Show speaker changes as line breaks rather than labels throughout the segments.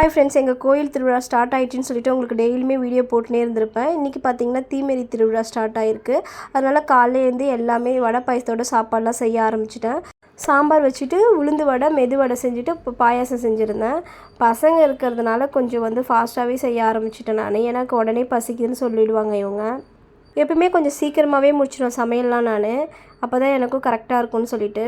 Hi friends எங்கள் கோயில் திருவிழா ஸ்டார்ட் ஆகிடுச்சின்னு சொல்லிட்டு உங்களுக்கு டெய்லியுமே வீடியோ போட்டுனே இருந்திருப்பேன். இன்றைக்கி பார்த்தீங்கன்னா தீமேரி திருவிழா ஸ்டார்ட் ஆகிருக்கு அதனால் காலையிலேருந்து எல்லாமே வடை பாயசத்தோட சாப்பாடெலாம் செய்ய ஆரம்பிச்சிட்டேன். சாம்பார் வச்சுட்டு உளுந்து வடை மெது வடை செஞ்சுட்டு இப்போ பாயாசம் செஞ்சுருந்தேன். பசங்க இருக்கிறதுனால கொஞ்சம் வந்து ஃபாஸ்ட்டாகவே செய்ய ஆரம்பிச்சிட்டேன் நான். எனக்கு உடனே பசிக்குதுன்னு சொல்லிடுவாங்க இவங்க. எப்பவுமே கொஞ்சம் சீக்கிரமாகவே முடிச்சிடும் சமையல்லாம் நான். அப்போ தான் எனக்கும் கரெக்டாக இருக்கும்னு சொல்லிட்டு.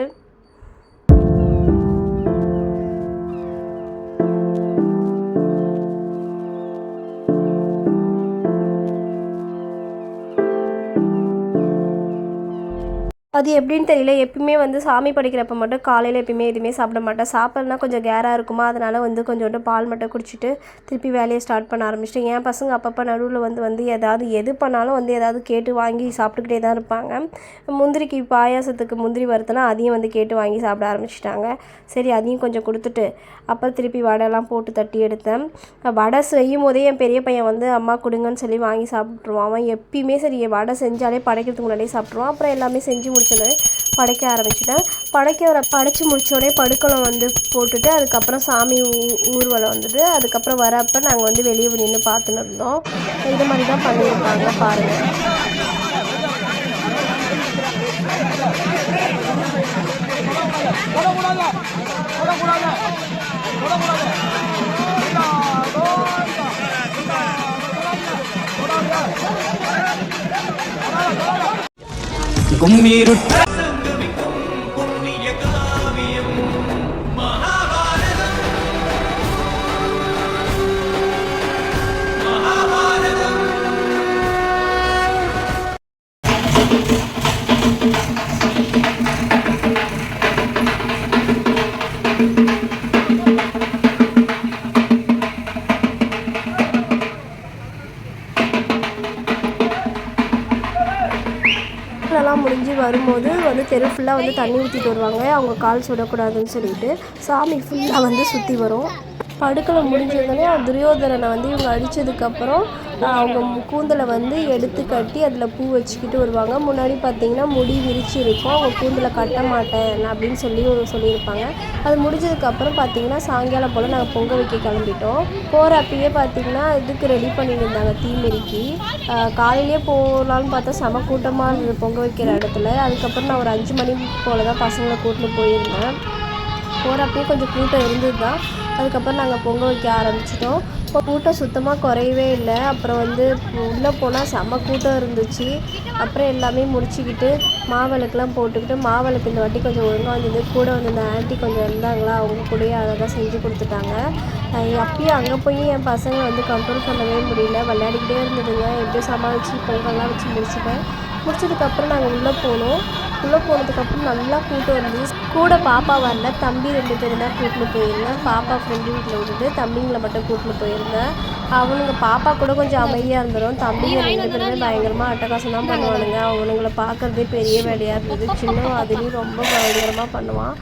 அது எப்படின்னு தெரியல. எப்பயுமே வந்து சாமி படிக்கிறப்ப மட்டும் காலையில் எப்பயுமே எதுவுமே சாப்பிட மாட்டேன். சாப்பிட்றதுனா கொஞ்சம் கேராக இருக்குமா? அதனால் வந்து கொஞ்சோண்டு பால் மட்டும் குடிச்சிட்டு திருப்பி வேலையை ஸ்டார்ட் பண்ண ஆரம்பிச்சிட்டேன். என் பசங்க அப்பப்போ நடுவில் வந்து வந்து எதாவது எது பண்ணாலும் வந்து ஏதாவது கேட்டு வாங்கி சாப்பிட்டுக்கிட்டே தான் இருப்பாங்க. முந்திரிக்கு பாயாசத்துக்கு முந்திரி வருதுன்னா அதையும் வந்து கேட்டு வாங்கி சாப்பிட ஆரம்பிச்சிட்டாங்க. சரி அதையும் கொஞ்சம் கொடுத்துட்டு அப்புறம் திருப்பி வடைலாம் போட்டு தட்டி எடுத்தேன். வடை செய்யும் போதே என் பெரிய பையன் வந்து அம்மா கொடுங்கன்னு சொல்லி வாங்கி சாப்பிட்ருவான் அவன் எப்பயுமே சரி வடை செஞ்சாலே படைக்கிறதுக்கு முன்னாடியே சாப்பிட்ருவான் அப்புறம் எல்லாமே செஞ்சு முடிச்சோடனே படைக்க ஆரம்பிச்சிட்டேன். படைக்க படைச்சி முடிச்சோடனே படுக்கலம் வந்து போட்டுட்டு அதுக்கப்புறம் சாமி ஊ ஊர்வலம் வந்தது. அதுக்கப்புறம் வரப்போ நாங்கள் வந்து வெளியே நின்று பார்த்துன்னு இருந்தோம். இது மாதிரி தான் பண்ணியிருக்காங்க பாருங்கள்
Hola,
hola, hola. கும்மிருட்ட வரும்போது வந்து தெரு ஃபுல்லாக வந்து தண்ணி ஊற்றிட்டு வருவாங்க. அவங்க கால் சுடக்கூடாதுன்னு சொல்லிட்டு சாமி ஃபுல்லாக வந்து சுற்றி வரும். படுக்கலை முடிஞ்சதுனே துரியோதரனை வந்து இவங்க அடித்ததுக்கப்புறம் அவங்க கூந்தலை வந்து எடுத்து கட்டி அதில் பூ வச்சுக்கிட்டு வருவாங்க. முன்னாடி பார்த்தீங்கன்னா முடி விரிச்சு இருக்கும். அவங்க கூந்தலை கட்ட மாட்டேன் அப்படின்னு சொல்லி சொல்லியிருப்பாங்க. அது முடிஞ்சதுக்கப்புறம் பார்த்தீங்கன்னா சாயங்காலம் போல் நாங்கள் பொங்க வைக்க கிளம்பிட்டோம். போகிற அப்பயே பார்த்தீங்கன்னா இதுக்கு ரெடி பண்ணியிருந்தாங்க தீமிரிக்கு. காலையிலேயே போகலான்னு பார்த்தா செம கூட்டமாக இருந்தது பொங்க வைக்கிற இடத்துல. அதுக்கப்புறம் நான் ஒரு அஞ்சு மணி போல் தான் பசங்களை கூட்டின்னு போயிருந்தேன். போகிறப்பயே கொஞ்சம் கூட்டம் இருந்தது தான் அதுக்கப்புறம் நாங்கள் பொங்க வைக்க ஆரம்பிச்சிட்டோம். இப்போ கூட்டம் சுத்தமாக குறையவே இல்லை. அப்புறம் வந்து உள்ளே போனால் செம்ம கூட்டம் இருந்துச்சு. அப்புறம் எல்லாமே முடிச்சுக்கிட்டு மாவிளக்குலாம் போட்டுக்கிட்டு மாவிளக்கு இந்த வாட்டி கொஞ்சம் ஒழுங்காக வந்தது. கூட வந்து இந்த ஆன்ட்டி கொஞ்சம் இருந்தாங்களா? அவங்க கூடயே அழகாக செஞ்சு கொடுத்துட்டாங்க. அப்பயும் அங்கே போய் என் பசங்க வந்து கண்ட்ரோல் பண்ணவே முடியல. விளையாடிக்கிட்டே இருந்ததுங்க. எப்படியும் சமாளித்து பொங்கல்லாம் வச்சு முடிச்சிட்டேன். முடிச்சதுக்கப்புறம் நாங்கள் உள்ளே போனோம். உள்ளே போனதுக்கப்புறம் நல்லா கூட்டம் இருந்துச்சு கூட பாப்பா வரல. தம்பி ரெண்டு பேரும் தான் கூட்டின்னு போயிருந்தேன். பாப்பா ஃப்ரெண்டு வீட்டில் விட்டுட்டு தம்பிங்களை மட்டும் கூட்டின்னு போயிருந்தேன். அவனுங்க பாப்பா கூட கொஞ்சம் அமைதியாக இருந்துடும் தம்பிங்க ரெண்டு பேருமே பயங்கரமாக அட்டகாசம் தான் பண்ணுவானுங்க. அவனுங்களை பார்க்குறதே பெரிய வேலையாக இருந்தது. சின்னவன் அதுலேயும் ரொம்ப பயங்கரமாக பண்ணுவான்.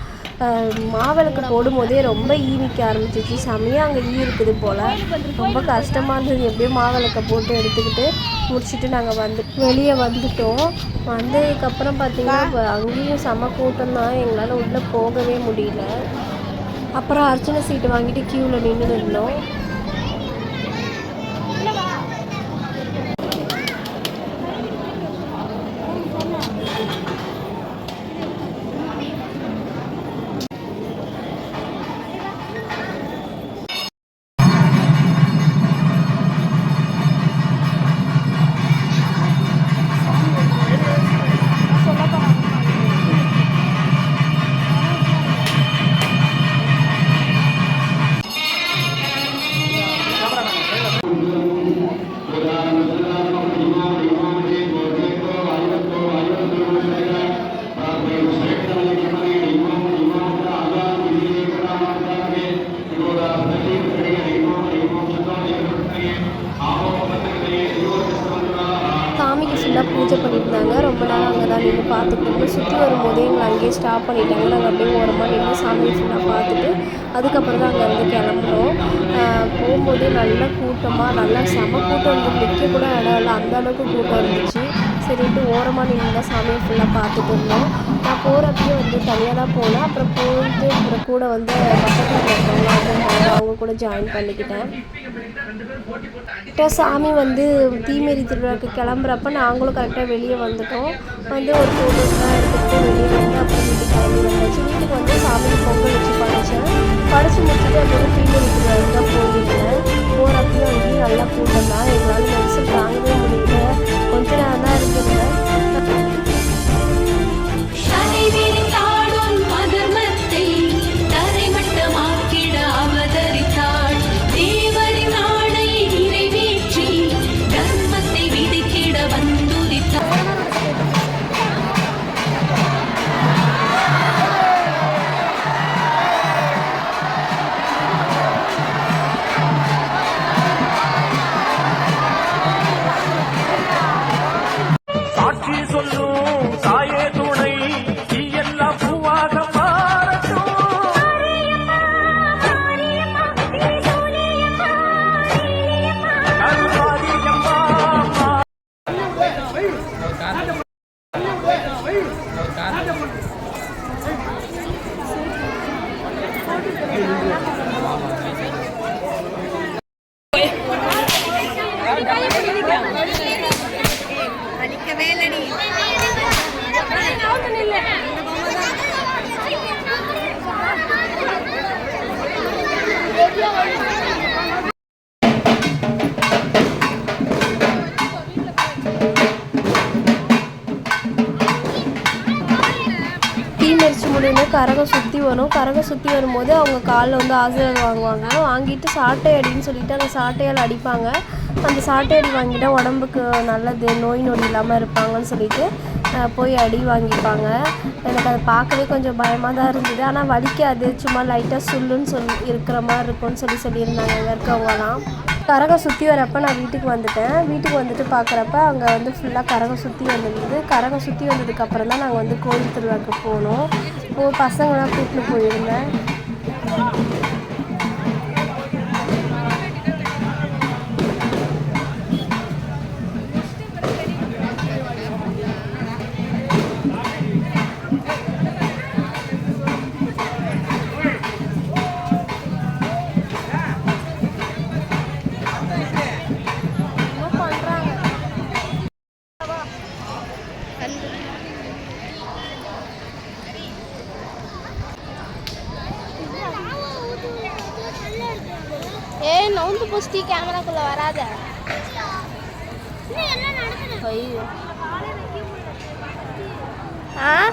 மாவிளக்கு போடும்போதே ரொம்ப ஈ நிற்க ஆரம்பிச்சிச்சு. செமையாக அங்கே ஈ இருக்குது போல். ரொம்ப கஷ்டமாக இருந்தது. எப்படியோ மாவிளக்கை போட்டு எடுத்துக்கிட்டு முடிச்சுட்டு நாங்கள் வந்து வெளியே வந்துட்டோம். வந்ததுக்கப்புறம் பார்த்தீங்கன்னா அங்கேயும் செம கூட்டம் தான். எங்களால் உள்ளே போகவே முடியல. அப்புறம் அர்ச்சனை சீட்டு வாங்கிட்டு க்யூவில் நின்று இருந்தோம். வரும்போதே எங்களை அங்கேயே ஸ்டாப் பண்ணிட்டாங்க. நாங்கள் அப்படியே ஓரமாக நின்று சாமியை ஃபுல்லாக பார்த்துட்டு அதுக்கப்புறம் தான் அங்கேருந்து கிளம்புனோம். போகும்போதே நல்ல கூட்டமாக நல்லா செம கூட்டம் இருந்து நிற்க கூட இடம் இல்லை. அந்த அளவுக்கு கூட்டம் இருந்துச்சு. சரின்ட்டு ஓரமாக நின்று சாமியை ஃபுல்லாக பார்த்துட்டு இருந்தோம். நான் போகிறப்பயே வந்து தனியாக தான் போனேன். அப்புறம் போயிட்டு அப்புறம் கூட வந்து பக்கத்தில் இருக்கிறவங்க அவங்க கூட ஜாயின் பண்ணிக்கிட்டேன். கரெக்டாக சாமி வந்து தீமேரி திருவிழாவுக்கு கிளம்புறப்ப நாங்களும் கரெக்டாக வெளியே வந்துட்டோம். வந்து ஒரு ஃபோட்டோஸ்லாம் எடுத்துகிட்டு வெளியே கரகம் சுற்றி வரும். கரகம் சுற்றி வரும்போது அவங்க காலில் வந்து ஆசீர்வாதம் வாங்குவாங்க. வாங்கிட்டு சாட்டை அடின்னு சொல்லிட்டு அந்த சாட்டையால் அடிப்பாங்க. அந்த சாட்டை அடி வாங்கிட்டால் உடம்புக்கு நல்லது நோய் நொடி இல்லாமல் இருப்பாங்கன்னு சொல்லிட்டு போய் அடி வாங்கிப்பாங்க. எனக்கு அதை பார்க்கவே கொஞ்சம் பயமாக தான் இருந்தது. ஆனால் வலிக்காது. சும்மா லைட்டாக சுல்லுன்னு சொல்லி இருக்கிற மாதிரி இருக்கும்னு சொல்லி சொல்லியிருந்தாங்க. அங்கே இருக்கவங்கலாம். கரகம் சுற்றி வரப்போ நான் வீட்டுக்கு வந்துட்டேன். வீட்டுக்கு வந்துட்டு பார்க்குறப்ப அங்கே வந்து ஃபுல்லாக கரகம் சுற்றி வந்திருந்தது. கரகம் சுற்றி வந்ததுக்கப்புறம் தான் நாங்கள் வந்து கோயில் திருவிழாக்கு போனோம். இப்போ பசங்களாம் கூட்டின்னு போயிருந்தேன்.
போஸ்டி கேமராக்குள்ள வராத. ஐயோ. ஆ?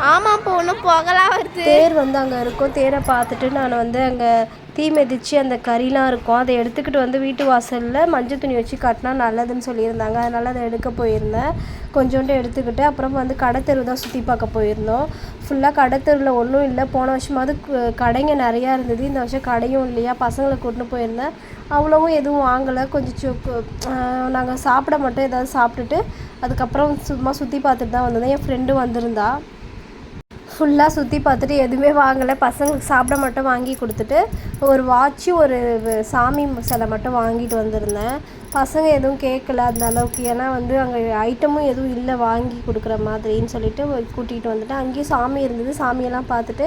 ஆமாம் இப்போ ஒன்றும் புகலாம் வருது.
தேர் வந்து அங்கே இருக்கும். தேரை பார்த்துட்டு நான் வந்து அங்கே தீ மிதித்து அந்த கறிலாம் இருக்கும். அதை எடுத்துக்கிட்டு வந்து வீட்டு வாசலில் மஞ்சள் துணி வச்சு கட்டினா நல்லதுன்னு சொல்லியிருந்தாங்க. அதனால் அதை எடுக்க போயிருந்தேன். கொஞ்சோண்டு எடுத்துக்கிட்டு அப்புறம் வந்து கடைத்தெரு தான் சுற்றி பார்க்க போயிருந்தோம். ஃபுல்லாக கடைத்தெருவில் ஒன்றும் இல்லை. போன வருஷமாவது கு- கடைங்க நிறையா இருந்தது. இந்த வருஷம் கடையும் இல்லையா? பசங்களை கூட்டின்னு போயிருந்தேன். அவ்வளோவும் எதுவும் வாங்கலை. கொஞ்சம் சுக்கு நாங்கள் சாப்பிட மட்டும் ஏதாவது சாப்பிட்டுட்டு அதுக்கப்புறம் சும்மா சுற்றி பார்த்துட்டு தான் வந்தோம் என் ஃப்ரெண்டு வந்திருந்தா. ஃபுல்லாக சுற்றி பார்த்துட்டு எதுவுமே வாங்கலை. பசங்களுக்கு சாப்பிட மட்டும் வாங்கி கொடுத்துட்டு ஒரு வாட்ச்சு ஒரு சாமி சிலை மட்டும் வாங்கிட்டு வந்திருந்தேன். பசங்க எதுவும் கேட்கல அந்த அளவுக்கு. ஏன்னா வந்து அங்கே ஐட்டமும் எதுவும் இல்லை வாங்கி கொடுக்குற மாதிரின்னு சொல்லிட்டு கூட்டிகிட்டு வந்துட்டேன் அங்கேயும் சாமி இருந்தது. சாமியெல்லாம் பார்த்துட்டு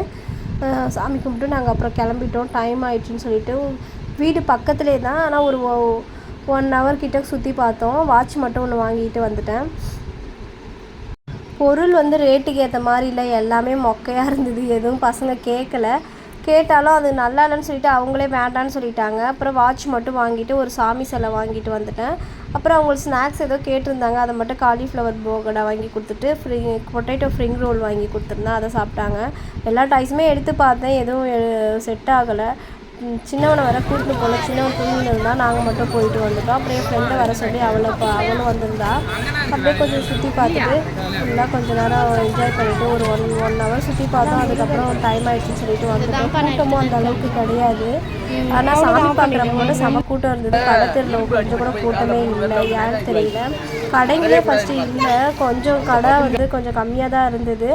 சாமி கும்பிட்டு நாங்கள் அப்புறம் கிளம்பிட்டோம். டைம் ஆயிடுச்சுன்னு சொல்லிட்டு வீடு பக்கத்துலேயே தான் ஆனால் ஒரு ஒன் ஹவர் கிட்ட சுற்றி பார்த்தோம். வாட்ச் மட்டும் ஒன்று வாங்கிட்டு வந்துட்டேன். பொருள் வந்து ரேட்டுக்கு ஏற்ற மாதிரி இல்லை. எல்லாமே மொக்கையாக இருந்தது. எதுவும் பசங்க கேட்கல. கேட்டாலும் அது நல்லா இல்லைன்னு சொல்லிட்டு அவங்களே வேண்டான்னு சொல்லிட்டாங்க. அப்புறம் வாட்ச் மட்டும் வாங்கிட்டு ஒரு சாமி சிலை வாங்கிட்டு வந்துட்டேன். அப்புறம் அவங்களுக்கு ஸ்நாக்ஸ் ஏதோ கேட்டிருந்தாங்க. அதை மட்டும் காலிஃப்ளவர் போகடா வாங்கி கொடுத்துட்டு ஃப்ரி பொட்டேட்டோ ஃப்ரிங் ரோல் வாங்கி கொடுத்துருந்தேன். அதை சாப்பிட்டாங்க. எல்லா டாய்ஸுமே எடுத்து பார்த்தேன். எதுவும் செட் ஆகலை. சின்னவனை வர கூட்டிட்டு போகல. சின்னவன் தூங்கிட்டு நாங்கள் மட்டும் போயிட்டு வந்துட்டோம். அப்புறம் என் ஃப்ரெண்டை வர சொல்லி அவளை இப்போ அவளும் வந்திருந்தா. அப்படியே கொஞ்சம் சுற்றி பார்த்துட்டு ஃபுல்லாக கொஞ்ச நேரம் என்ஜாய் பண்ணிவிட்டு ஒரு ஒன் ஒன் ஹவர் சுற்றி பார்த்தோம். அதுக்கப்புறம் டைம் ஆகிடுச்சின்னு சொல்லிட்டு வந்துட்டோம். கூட்டமும் அந்த அளவுக்கு கிடையாது. ஆனால் சாமி பார்க்குறப்ப மட்டும் செம கூட்டம் இருந்தது. கடை கொஞ்சம் கூட கூட்டமே இல்லை. ஏன்னு தெரியல. கடைங்களே ஃபஸ்ட்டு இல்லை. கொஞ்சம் கடை வந்து கொஞ்சம் கம்மியாக தான் இருந்தது.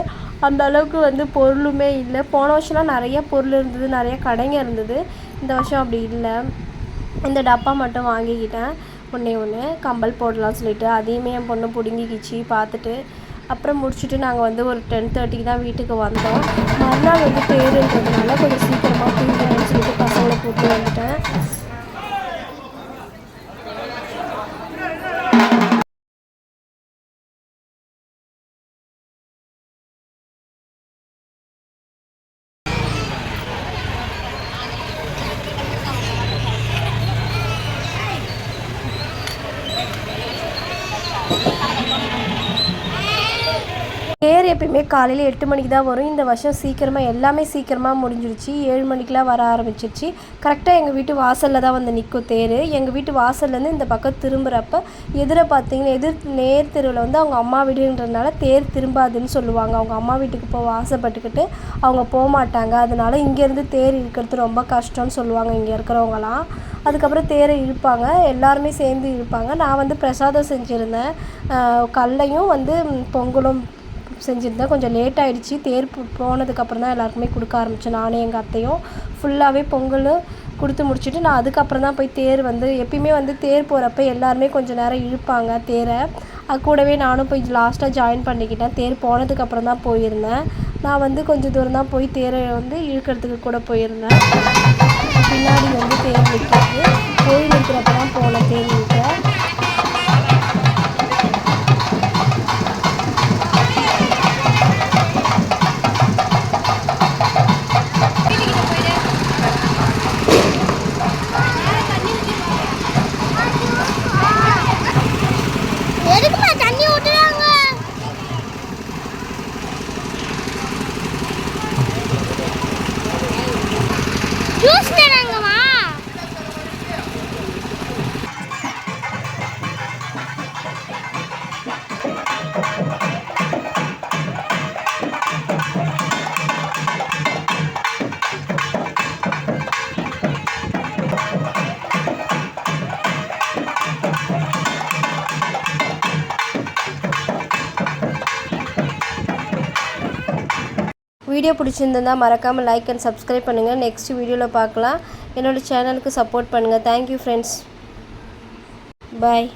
அந்த அளவுக்கு வந்து பொருளுமே இல்லை. போன வருஷம்லாம் நிறைய பொருள் இருந்தது நிறைய கடைங்க இருந்தது. இந்த வருஷம் அப்படி இல்லை. இந்த டப்பா மட்டும் வாங்கிக்கிட்டேன். ஒன்றே ஒன்று கம்பல் போடலாம்னு சொல்லிட்டு அதையுமே என் பொண்ணு பிடுங்கிக்கிச்சு பார்த்துட்டு. அப்புறம் முடிச்சுட்டு நாங்கள் வந்து ஒரு டென் தேர்ட்டிக்கு தான் வீட்டுக்கு வந்தோம். மறுநாள் வந்து பேருன்றதுனால கொஞ்சம் சீக்கிரமாக தூங்கணும்னு சொல்லிட்டு பசங்களை கூப்பிட்டு வந்துட்டேன். எப்பயுமே காலையில் எட்டு மணிக்கு தான் வரும். இந்த வருஷம் சீக்கிரமாக எல்லாமே சீக்கிரமாக முடிஞ்சிருச்சு. ஏழு மணிக்கெலாம் வர ஆரம்பிச்சிருச்சு. கரெக்டாக எங்கள் வீட்டு வாசலில் தான் வந்து நிற்கும் தேர். எங்கள் வீட்டு வாசல்லேருந்து இந்த பக்கம் திரும்புகிறப்ப எதிர பார்த்தீங்கன்னா எதிர் நேர் தெருவில் வந்து அவங்க அம்மா வீடுன்றதுனால தேர் திரும்பாதுன்னு சொல்லுவாங்க. அவங்க அம்மா வீட்டுக்கு போக ஆசைப்பட்டுக்கிட்டு அவங்க போக மாட்டாங்க. அதனால இங்கேருந்து தேர் இழுக்கிறது ரொம்ப கஷ்டம்னு சொல்லுவாங்க இங்கே இருக்கிறவங்களாம் அதுக்கப்புறம் தேரை இழுப்பாங்க. எல்லாருமே சேர்ந்து இழுப்பாங்க. நான் வந்து பிரசாதம் செஞ்சுருந்தேன். கல்லையும் வந்து பொங்கலும் செஞ்சுருந்தேன் கொஞ்சம் லேட் ஆயிடுச்சு. தேர் போனதுக்கப்புறம் தான் எல்லாருக்குமே கொடுக்க ஆரம்பித்தேன் நானும் எங்கள் அத்தையும். ஃபுல்லாகவே பொங்கல் கொடுத்து முடிச்சுட்டு நான் அதுக்கப்புறம் தான் போய் தேர் வந்து எப்பயுமே வந்து தேர் போகிறப்ப எல்லாருமே கொஞ்சம் நேரம் இழுப்பாங்க தேரை. அது கூடவே நானும் போய் லாஸ்ட்டாக ஜாயின் பண்ணிக்கிட்டேன். தேர் போனதுக்கப்புறம் தான் போயிருந்தேன். நான் வந்து கொஞ்சம் தூரம் தான் போய் தேரை வந்து இழுக்கிறதுக்கு கூட போயிருந்தேன். பின்னாடி வந்து தேர் நிற்கிறது தேர் நிற்கிறப்ப தான் போனேன் தேர் நிற்க வீடியோ பிடிச்சிருந்தா மறக்காமல் லைக் அண்ட் சப்ஸ்கிரைப் பண்ணுங்கள் நெக்ஸ்ட் வீடியோவில் பார்க்கலாம். என்னோட சேனலுக்கு சப்போர்ட் பண்ணுங்கள் தேங்க்யூ ஃப்ரெண்ட்ஸ் பாய்